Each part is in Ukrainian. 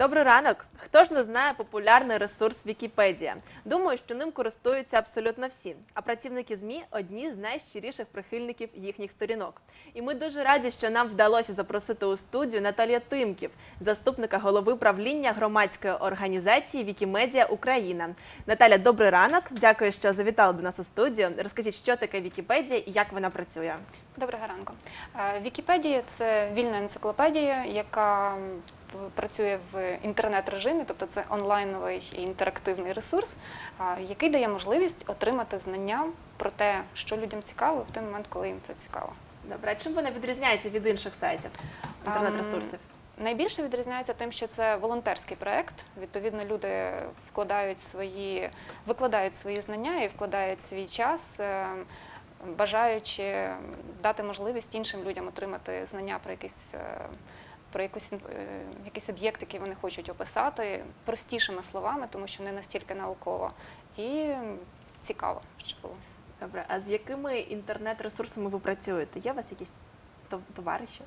Добрий ранок. Хто ж не знає популярний ресурс Вікіпедія? Думаю, що ним користуються абсолютно всі. А працівники ЗМІ одні з найщиріших прихильників їхніх сторінок. І ми дуже раді, що нам вдалося запросити у студію Наталія Тимків, заступника голови правління громадської організації Вікімедія Україна. Наталя, добрий ранок. Дякую, що завітали до нас у студію. Розкажіть, що таке Вікіпедія і як вона працює. Доброго ранку. Е, Вікіпедія це вільна енциклопедія, яка працює в інтернет-режимі, тобто це онлайновий і інтерактивний ресурс, який дає можливість отримати знання про те, що людям цікаво в той момент, коли їм це цікаво. Добре, а чим вона відрізняється від інших сайтів інтернет-ресурсів? Найбільше відрізняється тим, що це волонтерський проект. Відповідно, люди вкладають свої, викладають свої знання і вкладають свій час, е, бажаючи дати можливість іншим людям отримати знання про якийсь. Про якийсь, е, якийсь об'єкт, який вони хочуть описати простішими словами, тому що не настільки науково і цікаво, щоб було. Добре, а з якими інтернет-ресурсами ви працюєте? Є у вас якісь товариші?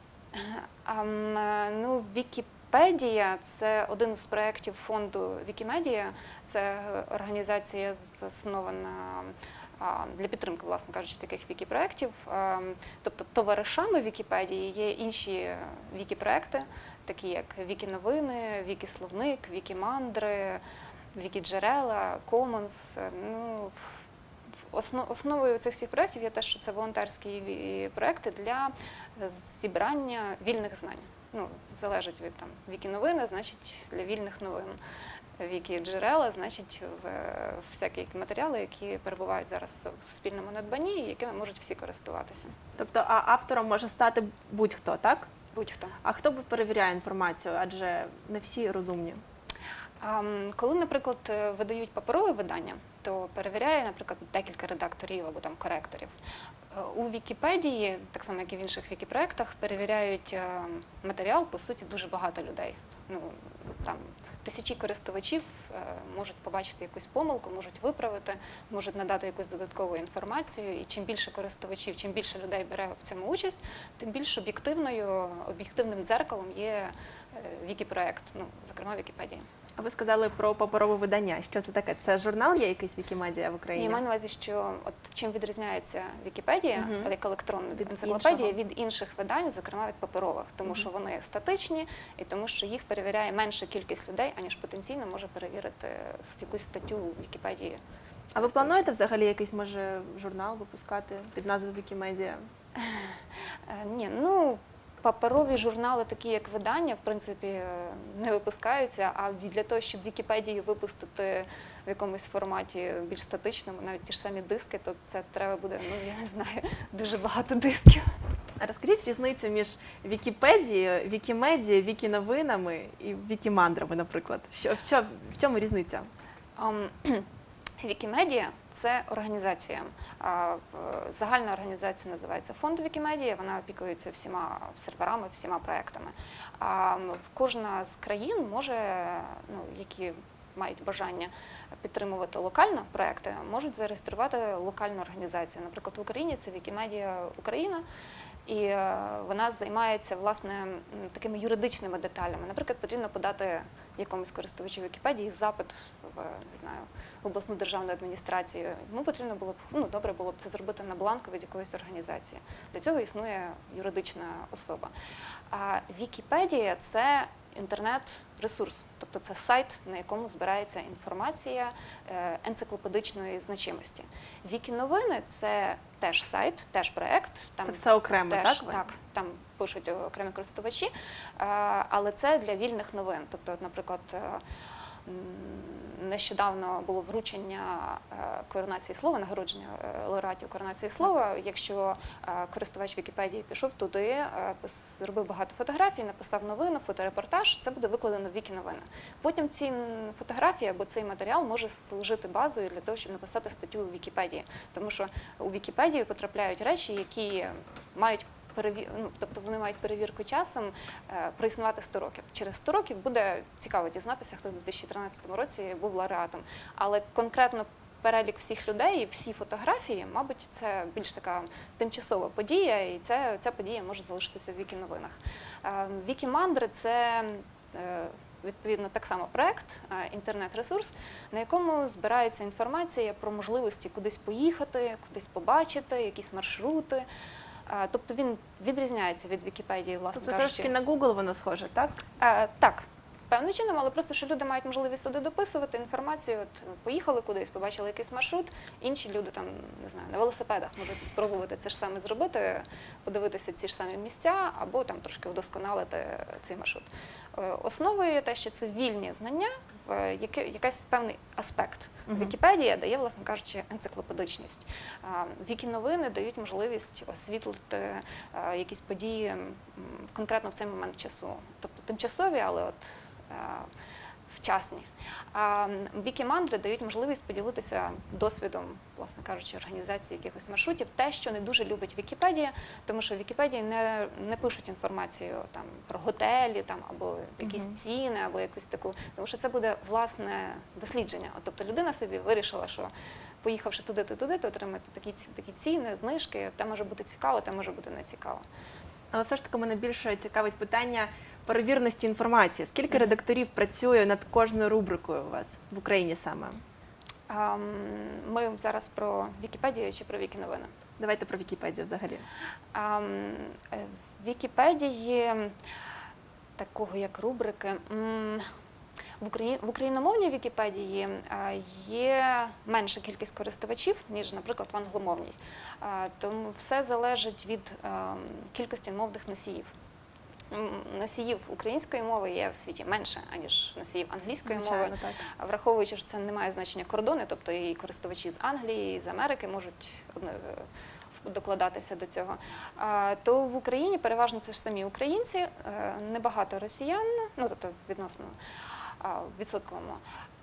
Ам, е, ну, Вікіпедія це один з проєктів фонду Вікімедія. Це організація заснована а, для підтримки, власне кажучи, таких вікіпроєктів. Ем, Тобто товаришами Вікіпедії є інші вікіпроекти, такі як Вікіновини, Вікісловник, Вікімандри, Вікіджерела, Commons. Ну, Основою цих всіх проєктів є те, що це волонтерські проекти для зібрання вільних знань. Ну, залежить від там новини, значить для вільних новин. Віки джерела, значить, в всякі матеріали, які перебувають зараз в суспільному надбанні, і якими можуть всі користуватися. Тобто, а автором може стати будь-хто, так? Будь-хто. А хто перевіряє інформацію? Адже не всі розумні. Коли, наприклад, е, видають паперове видання, то перевіряє, наприклад, декілька редакторів або там коректорів. Е, У Вікіпедії, так само як і в інших вікіпроектах, перевіряють е, матеріал, по суті, дуже багато людей. Ну там тисячі користувачів можуть побачити якусь помилку, можуть виправити, можуть надати якусь додаткову інформацію. І чим більше користувачів, чим більше людей бере в цьому участь, тим більш об'єктивною, об'єктивним дзеркалом є вікіпроект, ну зокрема Вікіпедія. А ви сказали про паперове видання. Що це таке? Це журнал є якийсь Вікімедія в Україні? Я маю на увазі, що от чим відрізняється Вікіпедія Мгм. як електронна Від енциклопедія іншого. від інших видань, зокрема від паперових, тому Мгм. що вони статичні і тому, що їх перевіряє менша кількість людей, аніж потенційно може перевірити якусь статтю у Вікіпедії. А ви плануєте взагалі якийсь може журнал випускати під назвою Вікімедія? Е, Ні, ну паперові журнали, такі як видання, в принципі, е, не випускаються. А для того, щоб Вікіпедію випустити в якомусь форматі більш статичному, навіть ті ж самі диски, то це треба буде, ну я не знаю, дуже багато дисків. А розкажіть різницю між Вікіпедією, Вікімедією, Вікіновинами і Вікімандрами, наприклад. Що, в, чо- в чому різниця? Ам, Вікімедія це організація. Загальна організація називається Фонд Вікімедія. Вона опікується всіма серверами, всіма проектами. Кожна з країн може, ну які мають бажання підтримувати локально проекти, можуть зареєструвати локальну організацію. Наприклад, в Україні це Вікімедія Україна. І е, вона займається власне такими юридичними деталями. Наприклад, потрібно подати якомусь користувачу Вікіпедії запит в не знаю в обласну державну адміністрацію. Йому потрібно було б ну добре було б це зробити на бланку від якоїсь організації. Для цього існує юридична особа. А Вікіпедія це інтернет-ресурс, тобто це сайт, на якому збирається інформація е, енциклопедичної значимості. Вікі новини це теж сайт, теж проект. Там Це все окремо, теж, так? так, там пишуть окремі користувачі, е, але це для вільних новин. Тобто, наприклад, е, нещодавно було вручення е, коронації слова, нагородження е, лауреатів коронації слова. Якщо е, користувач Вікіпедії пішов туди, зробив багато фотографій, написав новину, фоторепортаж, це буде викладено в Вікіновини. Потім ці фотографії або цей матеріал може служити базою для того, щоб написати статтю у Вікіпедії, тому що у Вікіпедію потрапляють речі, які мають переві... ну, тобто вони мають перевірку часом е, проіснувати 100 років. Через 100 років буде цікаво дізнатися, хто в 2013 році був лауреатом. Але конкретно перелік всіх людей, всі фотографії, мабуть, це більш така тимчасова подія, і це, ця подія може залишитися в вікіновинах. Е, Вікімандри це е, відповідно так само проект, інтернет-ресурс, на якому збирається інформація про можливості кудись поїхати, кудись побачити, якісь маршрути. Тобто він відрізняється від Вікіпедії, власне Тобто кажучи. трошки на Google воно схоже, так? Е, так, певним чином, але просто що люди мають можливість туди дописувати інформацію. От е, поїхали кудись, побачили якийсь маршрут. Інші люди там не знаю на велосипедах можуть спробувати це ж саме зробити, подивитися ці ж самі місця або там трошки удосконалити цей маршрут. Е, Основою є те, що це вільні знання, якийсь певний аспект. Мгм. Вікіпедія дає, власне кажучи, енциклопедичність. А, Вікі-новини дають можливість освітлити е, якісь події конкретно в цей момент часу. Тобто тимчасові, але от е, вчасні. А м, вікімандри дають можливість поділитися досвідом, власне кажучи, організації якихось маршрутів. Те, що не дуже любить Вікіпедія, тому що в Вікіпедії не, не пишуть інформацію там про готелі, там або якісь ціни, або якусь таку, тому що це буде власне дослідження. От, тобто людина собі вирішила, що поїхавши туди, то туди, то отримати такі такі ціни, знижки. Те може бути цікаво, те може бути не цікаво. Але все ж таки мене більше цікавить питання перевірності інформації. Скільки редакторів працює над кожною рубрикою у вас в Україні саме? Ми зараз про Вікіпедію чи про Вікі-новини? Давайте про Вікіпедію взагалі. Е, В Вікіпедії такого як рубрики. м, В, україномовній Вікіпедії е, є менша кількість користувачів, ніж, наприклад, в англомовній. Е, Тому все залежить від кількості мовних носіїв. Носіїв української мови є в світі менше, аніж носіїв англійської мови. Так. Враховуючи, що це не має значення кордони, тобто і користувачі з Англії, і з Америки можуть е, докладатися до цього. То в Україні переважно це ж самі українці, е, небагато росіян, ну тобто відносно відсотковому.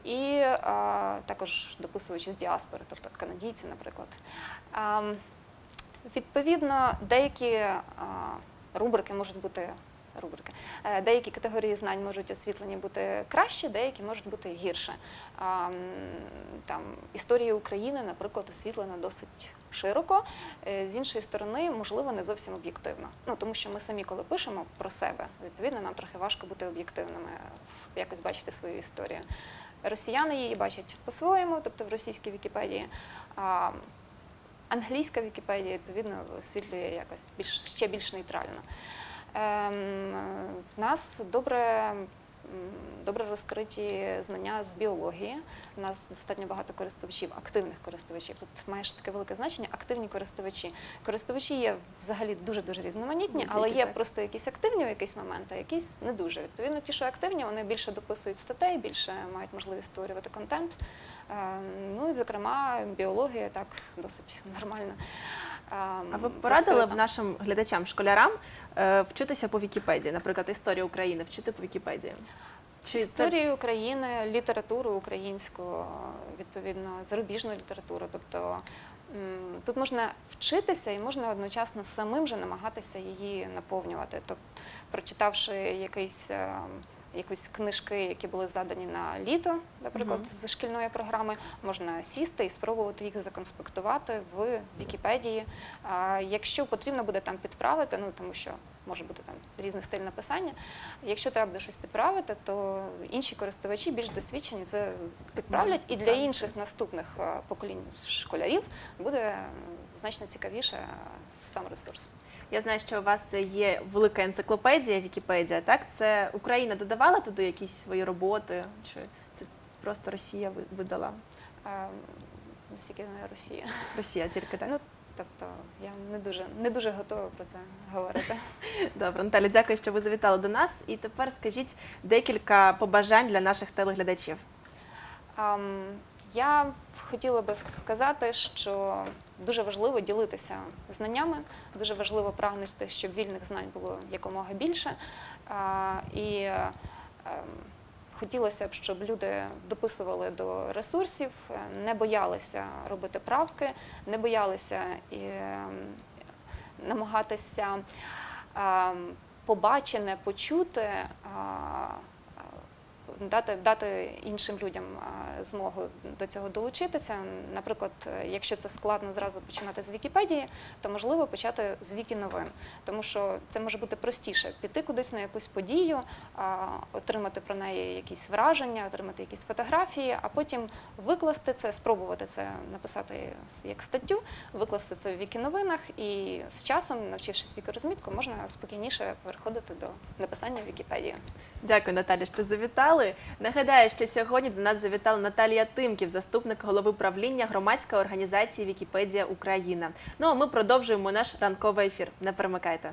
І а, також дописуючи з діаспори, тобто канадійці, наприклад. А, Відповідно, деякі а, рубрики можуть бути рубрики. Е, Деякі категорії знань можуть освітлені бути краще, деякі можуть бути гірше. Там історія України, наприклад, освітлена досить широко. Е, З іншої сторони, можливо, не зовсім об'єктивно. Ну тому що ми самі, коли пишемо про себе, відповідно, нам трохи важко бути об'єктивними, якось бачити свою історію. Росіяни її бачать по-своєму, тобто в російській Вікіпедії. Англійська Вікіпедія, відповідно, освітлює якось більш ще більш нейтрально. Ем, в нас добре, добре розкриті знання з біології. У нас достатньо багато користувачів, активних користувачів. Тут має ще таке велике значення активні користувачі. Користувачі є взагалі дуже дуже різноманітні, але є так. просто якісь активні в якийсь момент, а якісь не дуже. Відповідно, ті, що активні, вони більше дописують статей, більше мають можливість створювати контент. Ем, Ну і зокрема, біологія так досить нормально. А ем, ви порадили б нашим глядачам, школярам е, вчитися по Вікіпедії, наприклад, історію України вчити по Вікіпедії? Чи це Історію України, літературу українську, відповідно, зарубіжну літературу. Тобто тут можна вчитися і можна одночасно самим же намагатися її наповнювати. Тобто, прочитавши якийсь. Якісь книжки, які були задані на літо, наприклад, з шкільної програми, можна сісти і спробувати їх законспектувати в Вікіпедії. Якщо потрібно буде там підправити, ну тому що може бути там різний стиль написання. Якщо треба буде щось підправити, то інші користувачі більш досвідчені це підправлять, і для інших наступних поколінь школярів буде значно цікавіше сам ресурс. Я знаю, що у вас є велика енциклопедія Вікіпедія, так? Це Україна додавала туди якісь свої роботи, чи це просто Росія видала? Е, Наскільки знаю, Росія. Росія тільки так. Ну, Тобто я не дуже не дуже готова про це говорити. Добре, Наталя, дякую, що ви завітали до нас. І тепер скажіть декілька побажань для наших телеглядачів. Ам, Я хотіла би сказати, що дуже важливо ділитися знаннями, дуже важливо прагнути, щоб вільних знань було якомога більше. І ем, хотілося б, щоб люди дописували до ресурсів, не боялися робити правки, не боялися і, ем, намагатися ем, побачене, почути. Дати, дати іншим людям змогу до цього долучитися. Наприклад, якщо це складно зразу починати з Вікіпедії, то можливо почати з Вікі новин, тому що це може бути простіше піти кудись на якусь подію, отримати про неї якісь враження, отримати якісь фотографії, а потім викласти це, спробувати це написати як статтю, викласти це в Вікіновинах, і з часом, навчившись вікорозмітку, можна спокійніше переходити до написання Вікіпедії. Дякую, Наталі, що завітали. Нагадаю, що сьогодні до нас завітала Наталія Тимків, заступник голови правління громадської організації Вікіпедія Україна. Ну а ми продовжуємо наш ранковий ефір. Не перемикайте.